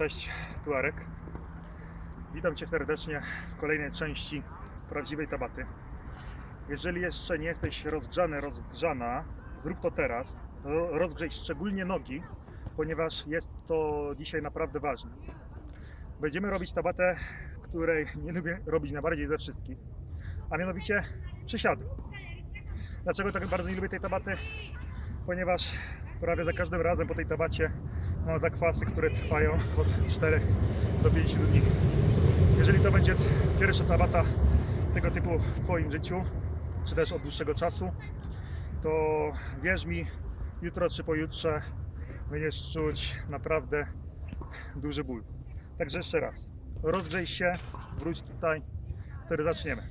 Cześć, tu Arek. Witam Cię serdecznie w kolejnej części prawdziwej tabaty. Jeżeli jeszcze nie jesteś rozgrzany, rozgrzana, zrób to teraz. Ro- Rozgrzej szczególnie nogi, ponieważ jest to dzisiaj naprawdę ważne. Będziemy robić tabatę, której nie lubię robić najbardziej ze wszystkich, a mianowicie przysiady. Dlaczego tak bardzo nie lubię tej tabaty? Ponieważ prawie za każdym razem po tej tabacie mam zakwasy, które trwają od 4 do 5 dni. Jeżeli to będzie pierwsza tabata tego typu w Twoim życiu, czy też od dłuższego czasu, to wierz mi, jutro czy pojutrze będziesz czuć naprawdę duży ból. Także jeszcze raz, rozgrzej się, wróć tutaj, wtedy zaczniemy.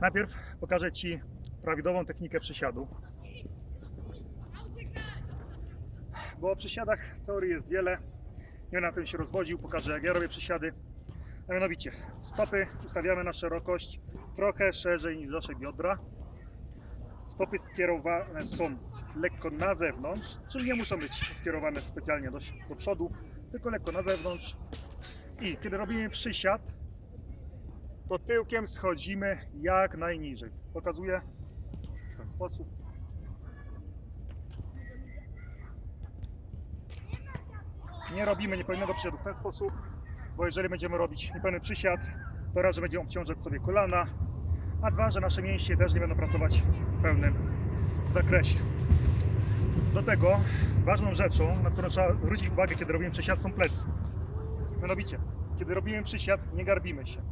Najpierw pokażę Ci prawidłową technikę przysiadu. Bo o przysiadach teorii jest wiele. Nie na tym się rozwodził, pokażę jak ja robię przysiady. A mianowicie, stopy ustawiamy na szerokość trochę szerzej niż nasze biodra. Stopy skierowane są lekko na zewnątrz, czyli nie muszą być skierowane specjalnie do, do przodu, tylko lekko na zewnątrz. I kiedy robimy przysiad, to tyłkiem schodzimy jak najniżej. Pokazuję w ten sposób. Nie robimy niepełnego przysiadu w ten sposób, bo jeżeli będziemy robić niepełny przysiad, to raz, że będziemy obciążać sobie kolana, a dwa, że nasze mięśnie też nie będą pracować w pełnym zakresie. Do tego ważną rzeczą, na którą trzeba zwrócić uwagę, kiedy robimy przysiad, są plecy. Mianowicie, kiedy robimy przysiad, nie garbimy się.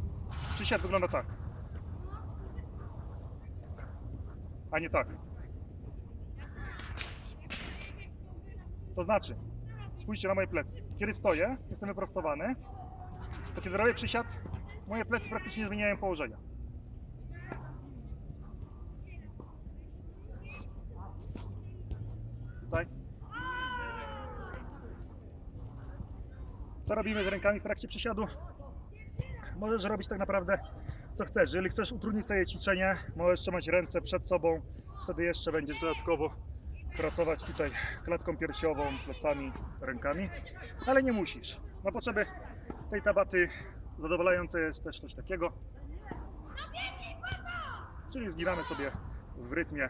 Przysiad wygląda tak, a nie tak. To znaczy, spójrzcie na moje plecy. Kiedy stoję, jestem wyprostowany, to kiedy robię przysiad, moje plecy praktycznie nie zmieniają położenia. Tutaj. Co robimy z rękami w trakcie przysiadu? Możesz robić tak naprawdę co chcesz. Jeżeli chcesz utrudnić sobie ćwiczenie, możesz trzymać ręce przed sobą, wtedy jeszcze będziesz dodatkowo pracować tutaj klatką piersiową, plecami, rękami, ale nie musisz. Na potrzeby tej tabaty zadowalające jest też coś takiego. Czyli zginamy sobie w rytmie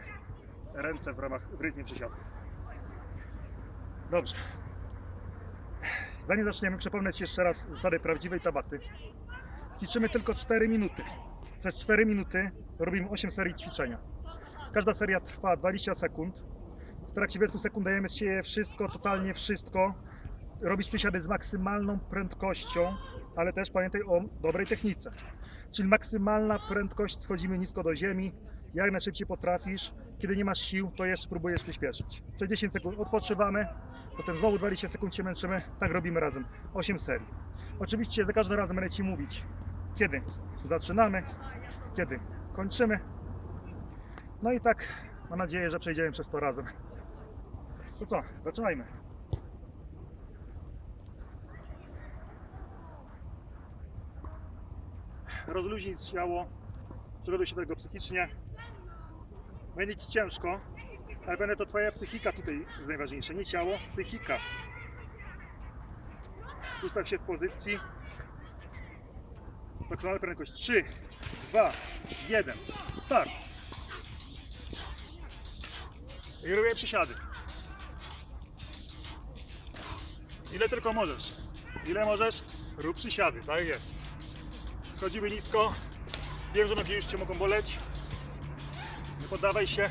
ręce w ramach w rytmie przysiadów. Dobrze. Zanim zaczniemy, przypomnę Ci jeszcze raz zasady prawdziwej tabaty. Ćwiczymy tylko 4 minuty. Przez 4 minuty robimy 8 serii ćwiczenia. Każda seria trwa 20 sekund. W trakcie 20 sekund dajemy z siebie wszystko, totalnie wszystko. Robić przysiady z maksymalną prędkością, ale też pamiętaj o dobrej technice. Czyli maksymalna prędkość, schodzimy nisko do ziemi, jak najszybciej potrafisz. Kiedy nie masz sił, to jeszcze próbujesz przyspieszyć. Przez 10 sekund odpoczywamy, potem znowu 20 sekund się męczymy. Tak robimy razem. 8 serii. Oczywiście za każdym razem będę Ci mówić, kiedy zaczynamy, kiedy kończymy. No i tak mam nadzieję, że przejdziemy przez to razem. To co, zaczynajmy. Rozluźnij ciało, przygotuj się do tego psychicznie. Będzie Ci ciężko, ale będę to Twoja psychika tutaj jest najważniejsze, nie ciało, psychika. Ustaw się w pozycji. Maksymalna prędkość 3, 2, 1, start. I robię przysiady. Ile tylko możesz. Ile możesz, rób przysiady, tak jest. Schodzimy nisko. Wiem, że nogi już Cię mogą boleć. Nie poddawaj się.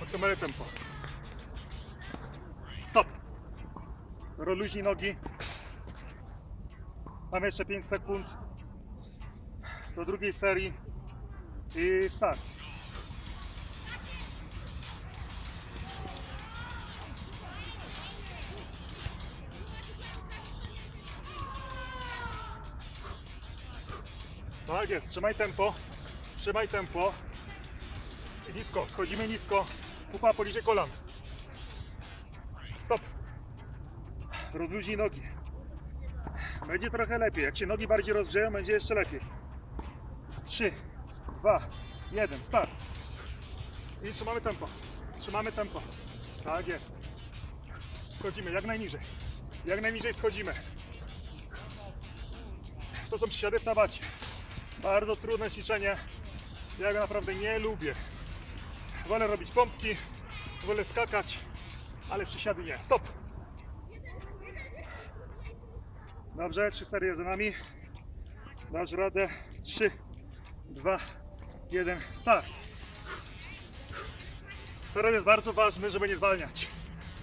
Maksymalne tempo. Stop. Rozluźnij nogi. Mamy jeszcze 5 sekund do drugiej serii i start. Tak jest, trzymaj tempo, trzymaj tempo. Nisko, schodzimy nisko, pupa poniżej kolan. Stop. Rozluźnij nogi. Będzie trochę lepiej. Jak się nogi bardziej rozgrzeją, będzie jeszcze lepiej. 3, 2, 1, start. I trzymamy tempo. Trzymamy tempo. Tak jest. Schodzimy jak najniżej. Jak najniżej schodzimy. to są przysiady w tabacie. Bardzo trudne ćwiczenie. Ja go naprawdę nie lubię. Wolę robić pompki, wolę skakać, ale przysiady nie. Stop! Dobrze, trzy serie za nami. Dasz radę. Trzy, dwa, jeden, start. Teraz jest bardzo ważne, żeby nie zwalniać.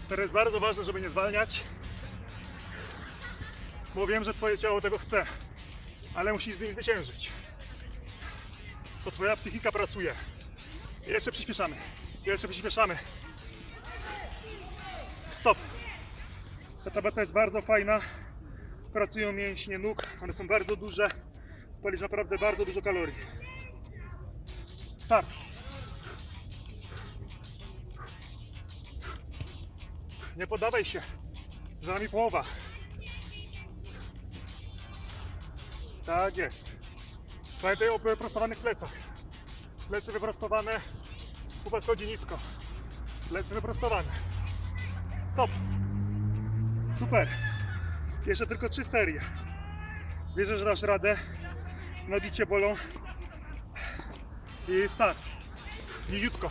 Teraz jest bardzo ważne, żeby nie zwalniać. Bo wiem, że twoje ciało tego chce, ale musisz z nim zwyciężyć. To twoja psychika pracuje. Jeszcze przyspieszamy. Jeszcze przyspieszamy. Stop. Ta tabata jest bardzo fajna. Pracują mięśnie nóg. One są bardzo duże. Spalisz naprawdę bardzo dużo kalorii. Start. Nie poddawaj się. Za nami połowa. Tak jest. Pamiętaj o wyprostowanych plecach. Plecy wyprostowane, pupa schodzi nisko. Plecy wyprostowane. Stop. Super. Jeszcze tylko trzy serie. Wierzę, że dasz radę. Nogi bolą. I start. Niziutko.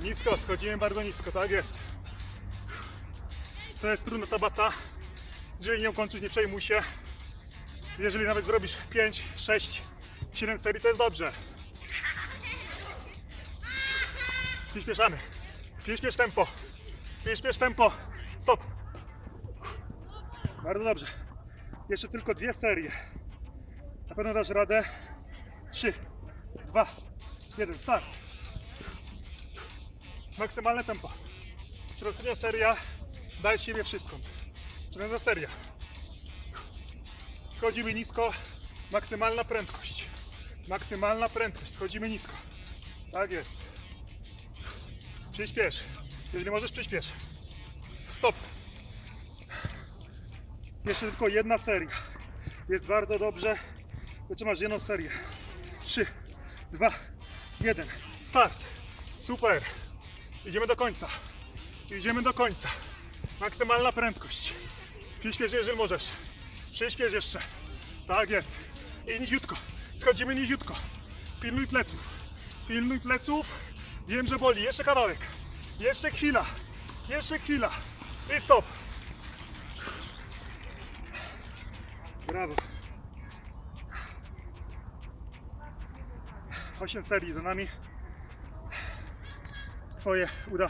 Nisko, schodzimy bardzo nisko, tak jest. To jest trudna tabata. Jeżeli nią kończysz, nie przejmuj się. Jeżeli nawet zrobisz 5, 6, 7 serii, to jest dobrze. Przyspieszamy. Przyspiesz tempo. Przyspiesz tempo. Stop. Bardzo dobrze. Jeszcze tylko dwie serie. Na pewno dasz radę. 3, 2, 1, start. Maksymalne tempo. Przedostatnia seria. Daj siebie wszystko. Przedostatnia seria. Schodzimy nisko. Maksymalna prędkość. Maksymalna prędkość. Schodzimy nisko. Tak jest. Przyspiesz. Jeżeli możesz, przyspiesz. Stop. Jeszcze tylko jedna seria. Jest bardzo dobrze. Wytrzymasz jedną serię. 3, 2, 1. Start. Super. Idziemy do końca. Idziemy do końca. Maksymalna prędkość. Przyspiesz, jeżeli możesz. Przyspiesz jeszcze. Tak jest. I niziutko. Schodzimy niziutko. Pilnuj pleców. Pilnuj pleców. Wiem, że boli. Jeszcze kawałek. Jeszcze chwila. Jeszcze chwila. I stop. Brawo. 8 serii za nami. Twoje uda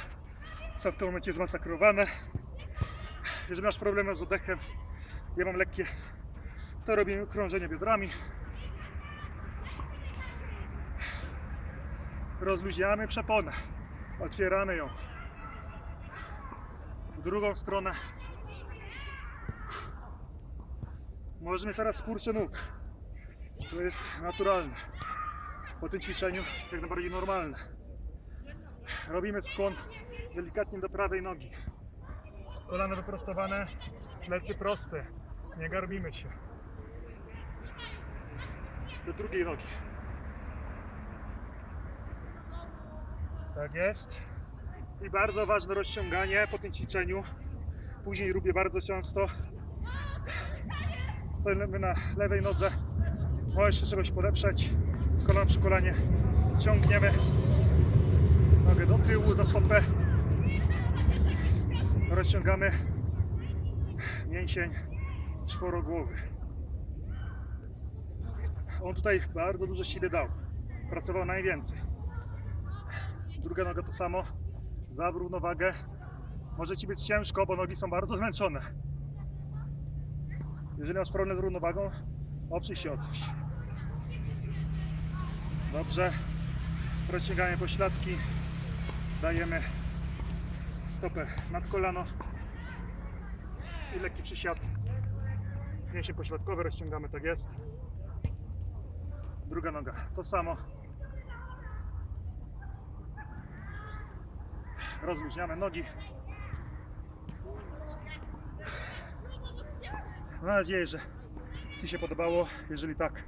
są w tym momencie zmasakrowane. Jeżeli masz problemy z oddechem, ja mam lekkie, to robimy krążenie biodrami. Rozluźniamy przeponę. Otwieramy ją. W drugą stronę. Możemy teraz skurcze nóg. To jest naturalne. Po tym ćwiczeniu jak najbardziej normalne. Robimy skłon delikatnie do prawej nogi. Kolana wyprostowane, plecy proste. Nie garbimy się. Do drugiej nogi. Tak jest. I bardzo ważne rozciąganie po tym ćwiczeniu. Później robię bardzo często. Stajemy na lewej nodze. Możesz się czegoś podeprzeć. Kolana przy kolanie. Ciągniemy nogę do tyłu za stopę. Rozciągamy mięsień czworogłowy. On tutaj bardzo dużo siły dał. Pracował najwięcej. Druga noga to samo. Złap równowagę. Może Ci być ciężko, bo nogi są bardzo zmęczone. Jeżeli masz problem z równowagą, oprzyj się o coś. Dobrze. Rozciągamy pośladki. Dajemy stopę nad kolano. I lekki przysiad. Mięsień pośladkowy rozciągamy, tak jest. Druga noga, to samo. Rozluźniamy nogi. Mam nadzieję, że Ci się podobało. Jeżeli tak,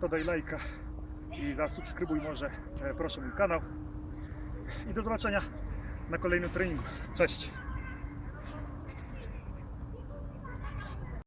to daj lajka i zasubskrybuj może, e, proszę mój kanał. I do zobaczenia na kolejnym treningu. Cześć!